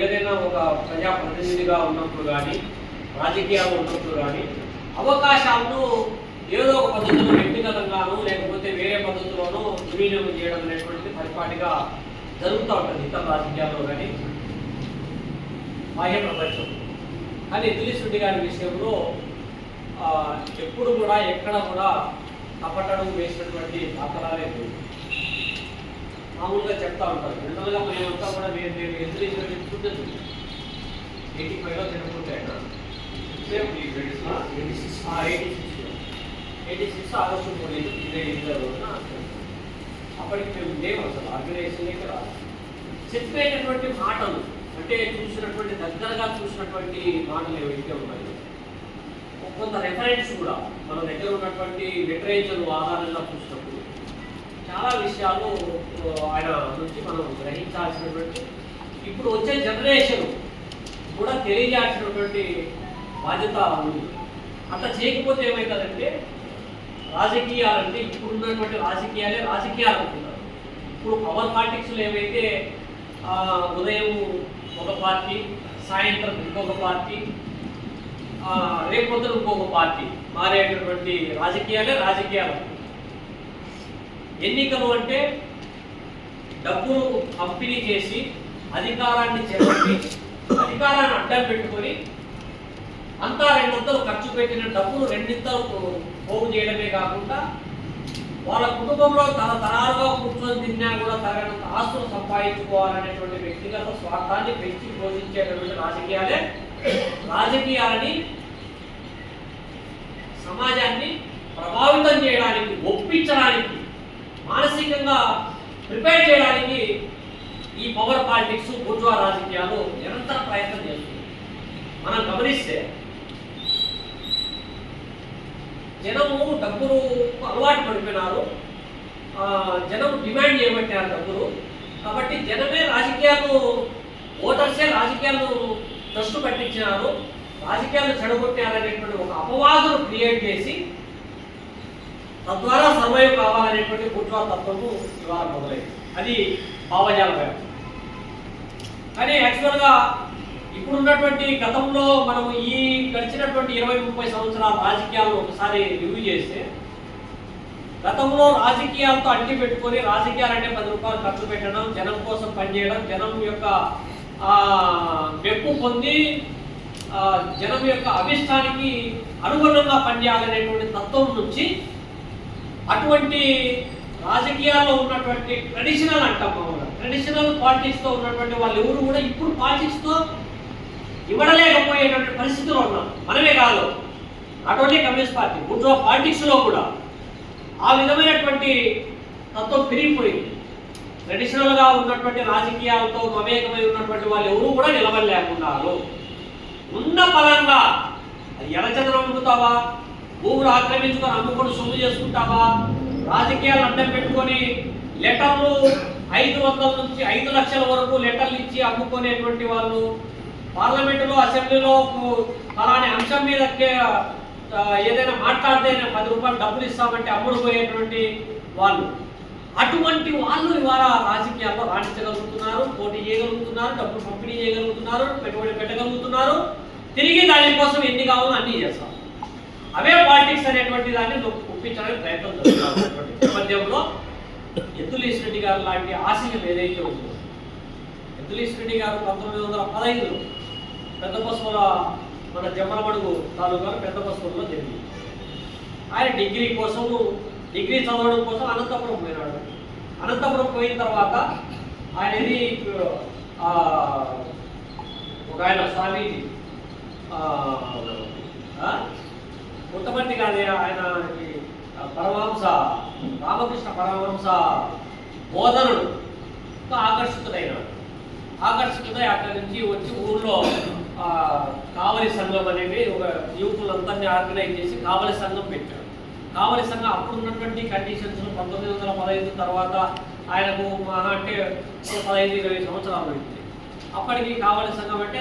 ఏదైనా ఒక ప్రజా ప్రతినిధిగా ఉన్నప్పుడు కానీ రాజకీయాలు ఉన్నప్పుడు కానీ అవకాశాలను ఏదో ఒక పద్ధతిలో వ్యక్తిగతంగాను లేకపోతే వేరే పద్ధతిలోనూ దుర్వినియోగం చేయడం అనేటువంటిది పరిపాటిగా జరుగుతూ ఉంటుంది ఇతర రాజకీయాల్లో కానీ బాహ్య ప్రపంచం. కానీ దిలీష్ రెడ్డి గారి విషయంలో ఎప్పుడు కూడా ఎక్కడ కూడా కపటడం వేసినటువంటి దాఖలాలే లేవు. మామూలుగా చెప్తా ఉంటారు. జనరల్గా మేమంతా కూడా నేను నేను ఎందుకు చూడదు ఎయిటీ ఫైవ్లో తినకుంటే eighty six eighty six August మూడు ఇదే రోజున అప్పటికి మేము లేవు అసలు ఆర్గనైజేషన్కి రాదు చెప్పేటటువంటి మాటలు అంటే చూసినటువంటి దగ్గరగా చూసినటువంటి మాటలు ఏవైతే ఉన్నాయో కొంత రెఫరెన్స్ కూడా. మన దగ్గర ఉన్నటువంటి లిటరేచర్ ఆధారంగా చూసినప్పుడు చాలా విషయాలు ఆయన నుంచి మనం గ్రహించాల్సినటువంటి ఇప్పుడు వచ్చే జనరేషన్ కూడా తెలియజేయాల్సినటువంటి బాధ్యత ఉంది. అట్లా చేయకపోతే ఏమవుతుందంటే రాజకీయాలంటే ఇప్పుడు ఉన్నటువంటి రాజకీయాలే రాజకీయాలు అనుకుంటారు. ఇప్పుడు పవర్ పాలిటిక్స్లో ఏమైతే ఆ, ఉదయం ఒక పార్టీ సాయంత్రం ఇంకొక పార్టీ లేకపోతే ఇంకొక పార్టీ మారేటటువంటి రాజకీయాలే రాజకీయాలు. ఎన్నికలు అంటే డబ్బును పంపిణీ చేసి అధికారాన్ని చేపట్టి అధికారాన్ని అడ్డం పెట్టుకొని అంతా రెండొంతలు ఖర్చు పెట్టిన డబ్బును రెండింతలు పోగు చేయడమే కాకుండా వాళ్ళ కుటుంబంలో తన తరాలుగా కూర్చొని తిన్నా కూడా తగినంత ఆస్తులు సంపాదించుకోవాలనేటువంటి వ్యక్తిగత స్వార్థాన్ని పెంచి పోషించేటటువంటి రాజకీయాలే రాజకీయాలని సమాజాన్ని ప్రభావితం చేయడానికి ఒప్పించడానికి మానసికంగా ప్రిపేర్ చేయడానికి ఈ పవర్ పాలిటిక్స్ బూర్జువా రాజకీయాలు నిరంతర ప్రయత్నం చేస్తుంది మనం గమనిస్తే జనము డబ్బులు అలవాటు పడిపోయినారు. జనం డిమాండ్ చేయబట్టారు డబ్బులు. కాబట్టి జనమే రాజకీయాలు ఓటర్సే రాజకీయాలు ట్రస్ట్ పట్టించినారు రాజకీయాలు చెడగొట్టారనేటువంటి ఒక అపవాదును క్రియేట్ చేసి తద్వారా సర్వైవ్ కావాలనేటువంటి కుట్రా తత్వము ఇవాళ మొదలైంది. అది భావజాల వ్యాప్తి కానీ యాక్చువల్గా ఇప్పుడున్నటువంటి గతంలో మనం ఈ గడిచినటువంటి ఇరవై ముప్పై సంవత్సరాల రాజకీయాలను ఒకసారి రివ్యూ చేస్తే గతంలో రాజకీయాలతో అడ్డు పెట్టుకొని రాజకీయాలంటే పది రూపాయలు ఖర్చు పెట్టడం జనం కోసం పనిచేయడం జనం యొక్క మెప్పు పొంది జనం యొక్క అభిష్టానికి అనుగుణంగా పనిచేయాలనేటువంటి తత్వం నుంచి అటువంటి రాజకీయాల్లో ఉన్నటువంటి ట్రెడిషనల్ అంటాం మామూలుగా ట్రెడిషనల్ పాలిటిక్స్తో ఉన్నటువంటి వాళ్ళు ఎవరు కూడా ఇప్పుడు పాలిటిక్స్తో ఇవ్వడలేకపోయేటువంటి పరిస్థితులు ఉన్నాం మనమే కాదు. నాట్ ఓన్లీ కమ్యూనిస్ట్ పార్టీ బుడ్రో పాలిటిక్స్లో కూడా ఆ విధమైనటువంటి తత్వం పెరిగిపోయింది. ట్రెడిషనల్గా ఉన్నటువంటి రాజకీయాలతో మమేకమై ఉన్నటువంటి వాళ్ళు ఎవరు కూడా నిలబడలేకున్నారు ఉన్న పరంగా అది ఎలచంద్రం అమ్ముతావా? భూములు ఆక్రమించుకొని అమ్ముకొని సొమ్ము చేసుకుంటావా? రాజకీయాలు అడ్డం పెట్టుకొని లెటర్లు ఐదు వందల నుంచి ఐదు లక్షల వరకు లెటర్లు ఇచ్చి అమ్ముకునేటువంటి వాళ్ళు పార్లమెంటులో అసెంబ్లీలో అలానే అంశం మీద ఏదైనా మాట్లాడితే పది రూపాయలు డబ్బులు ఇస్తామంటే అమ్ముడు పోయేటువంటి వాళ్ళు. అటువంటి వాళ్ళు ఇవాళ రాజకీయాల్లో రాణించగలుగుతున్నారు పోటీ చేయగలుగుతున్నారు డబ్బులు పంపిణీ చేయగలుగుతున్నారు పెట్టుబడి పెట్టగలుగుతున్నారు. తిరిగి దానికోసం ఎన్ని కావాలో అన్నీ చేస్తారు. అవే పాలిటిక్స్ అనేటువంటి దాన్ని ఒప్పించడానికి ప్రయత్నం చేస్తున్నారు. నేపథ్యంలో ఎద్దులీస్ రెడ్డి గారు లాంటి ఆశయం ఏదైతే ఉందో ఎద్దులీస్ రెడ్డి గారు పంతొమ్మిది వందల పదహైదులో పెద్ద పశువుల మన జమ్మలమడుగు తాలూకాలో పెద్ద పశువుల్లో జరిగింది. ఆయన డిగ్రీ కోసము డిగ్రీ చదవడం కోసం అనంతపురం పోయినాడు. అనంతపురం పోయిన తర్వాత ఆయన ఇది ఒక ఆయన స్వామీజీ ఆ, ఆ? కాదే ఆయన పరమహంస రామకృష్ణ పరమహంస బోధనుడు. ఆకర్షితుడైనాడు. ఆకర్షితుడై అక్కడి నుంచి వచ్చి ఊళ్ళో కావలి సంఘం అనేది ఒక యువకులందరినీ ఆర్గనైజ్ చేసి కావలి సంఘం పెట్టాడు. కావలి అప్పుడు ఉన్నటువంటి కండిషన్స్ పంతొమ్మిది వందల పదహైదు తర్వాత ఆయనకు మహా అంటే పదహైదు ఇరవై సంవత్సరాలు అయింది. అప్పటికి కావలి సంఘం అంటే